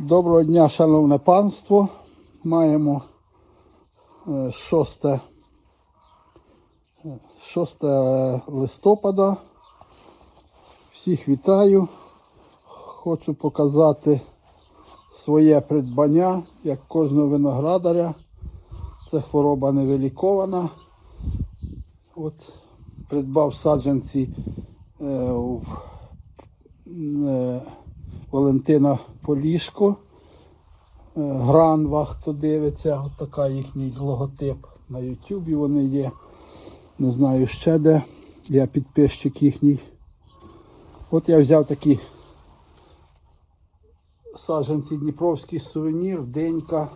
Доброго дня, шановне панство. Маємо е, 6, е, 6 листопада. Всіх вітаю. Хочу показати своє придбання, як кожного виноградаря. Це хвороба невилікована. От придбав саджанці е, в е, Валентина Полішко. Е, Гранва, хто дивиться, от така їхній логотип на Ютубі вони є. Не знаю ще де. Я підписчик їхній. От я взяв такі саджанці Дніпровський сувенір, денька,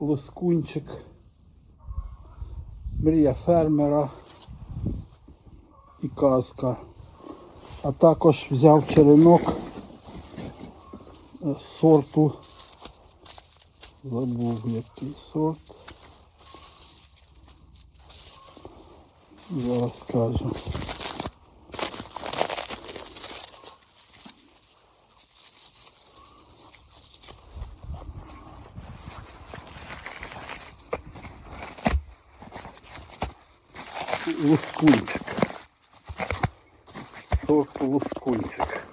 лоскунчик, мрія фермера і казка. А також взяв черенок сорту. Забув який сорт. Зараз скажу. Лускунчик. Сорт лускунчик.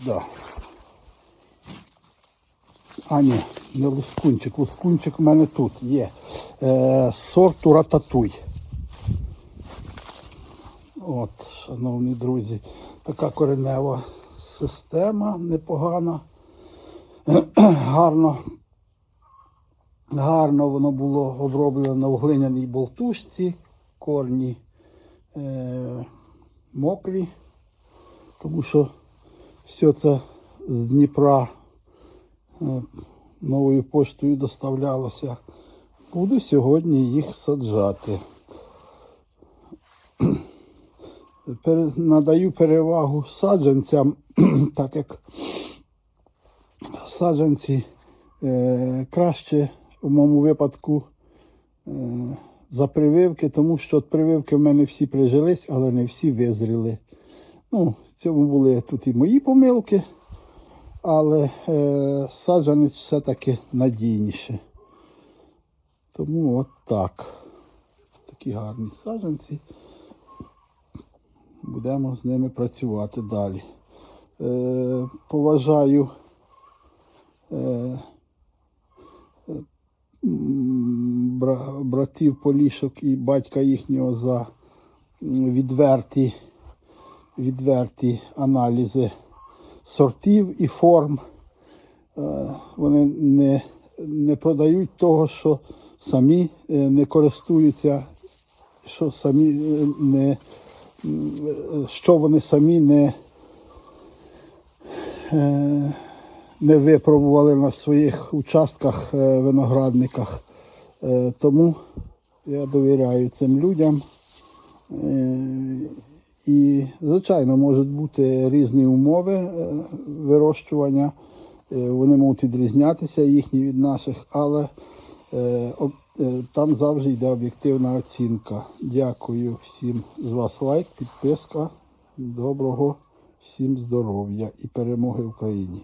Да. А, ні, не лускунчик. Лускунчик в мене тут є. Е, сорту рататуй. От, шановні друзі, така коренева система непогана. Гарно. Гарно воно було оброблено в глиняній болтушці, корні е, мокрі, тому що все це з Дніпра новою поштою доставлялося. Буду сьогодні їх саджати. Надаю перевагу саджанцям, так як саджанці е, краще в моєму випадку е, за прививки, тому що от прививки в мене всі прижились, але не всі визріли. Ну, в цьому були тут і мої помилки, але е, саджанець все-таки надійніше. Тому от так. Такі гарні саджанці. Будемо з ними працювати далі. Е, поважаю е, бра- братів Полішок і батька їхнього за відверті, відверті аналізи сортів і форм. Е, Вони не, не продають того, що самі е, не користуються, що самі е, не, що вони самі не, не випробували на своїх участках, виноградниках. Тому я довіряю цим людям. І, звичайно, можуть бути різні умови е, вирощування. Е, Вони можуть відрізнятися їхні від наших, але е, там завжди йде об'єктивна оцінка. Дякую всім з вас лайк, підписка. Доброго всім здоров'я і перемоги Україні.